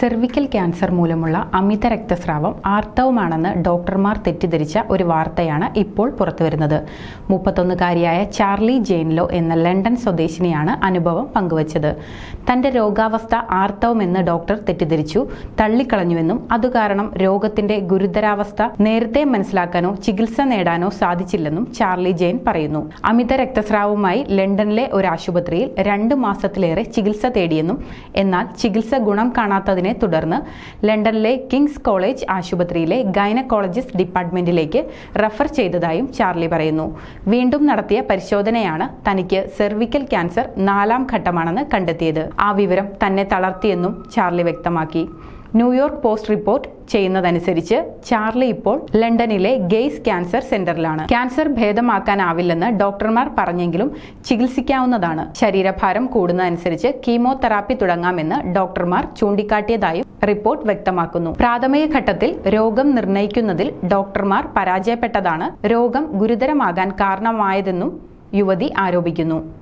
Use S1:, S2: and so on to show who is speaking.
S1: Cervical cancer മൂലമുള്ള അമിത രക്തസ്രാവം ആർത്തവമാണെന്ന് ഡോക്ടർമാർ തെറ്റിദ്ധരിച്ച ഒരു വാർത്തയാണ് ഇപ്പോൾ പുറത്തുവരുന്നത്. മുപ്പത്തൊന്നുകാരിയായ ചാർലി ജെയിൻലോ എന്ന ലണ്ടൻ സ്വദേശിനിയാണ് അനുഭവം പങ്കുവച്ചത്. തന്റെ രോഗാവസ്ഥ ആർത്തവമെന്ന് ഡോക്ടർ തെറ്റിദ്ധരിച്ചു. തള്ളിക്കളഞ്ഞുവെന്നും അതുകാരണം രോഗത്തിന്റെ ഗുരുതരാവസ്ഥ നേരത്തെ മനസ്സിലാക്കാനോ ചികിത്സ നേടാനോ സാധിച്ചില്ലെന്നും ചാർലി ജെയിൻ പറയുന്നു. അമിത രക്തസ്രാവവുമായി ലണ്ടനിലെ ഒരു ആശുപത്രിയിൽ രണ്ട് മാസത്തിലേറെ ചികിത്സ തേടിയെന്നും എന്നാൽ ചികിത്സ ഗുണം കാണാത്തതിനെ തുടർന്ന് ലണ്ടനിലെ കിങ്സ് കോളേജ് ആശുപത്രിയിലെ ഗൈനക്കോളജിസ്റ്റ് ഡിപ്പാർട്ട്മെന്റിലേക്ക് റഫർ ചെയ്തതായും ചാർലി പറയുന്നു. വീണ്ടും നടത്തിയ പരിശോധനയാണ് തനിക്ക് സെർവിക്കൽ ക്യാൻസർ നാലാം ഘട്ടമാണെന്ന് കണ്ടെത്തിയത്. ആ വിവരം തന്നെ തളർത്തിയെന്നും ചാർലി വ്യക്തമാക്കി. ന്യൂയോർക്ക് പോസ്റ്റ് റിപ്പോർട്ട് ചെയ്യുന്നതനുസരിച്ച് ചാർലി ഇപ്പോൾ ലണ്ടനിലെ ഗെയ്സ് ക്യാൻസർ സെന്ററിലാണ്. ക്യാൻസർ ഭേദമാക്കാനാവില്ലെന്ന് ഡോക്ടർമാർ പറഞ്ഞെങ്കിലും ചികിത്സിക്കാവുന്നതാണ്. ശരീരഭാരം കൂടുന്നതനുസരിച്ച് കീമോതെറാപ്പി തുടങ്ങാമെന്ന് ഡോക്ടർമാർ ചൂണ്ടിക്കാട്ടിയതായും റിപ്പോർട്ട് വ്യക്തമാക്കുന്നു. പ്രാഥമിക ഘട്ടത്തിൽ രോഗം നിർണയിക്കുന്നതിൽ ഡോക്ടർമാർ പരാജയപ്പെട്ടതാണ്. രോഗം ഗുരുതരമാകാൻ കാരണമായതെന്നും യുവതി ആരോപിക്കുന്നു.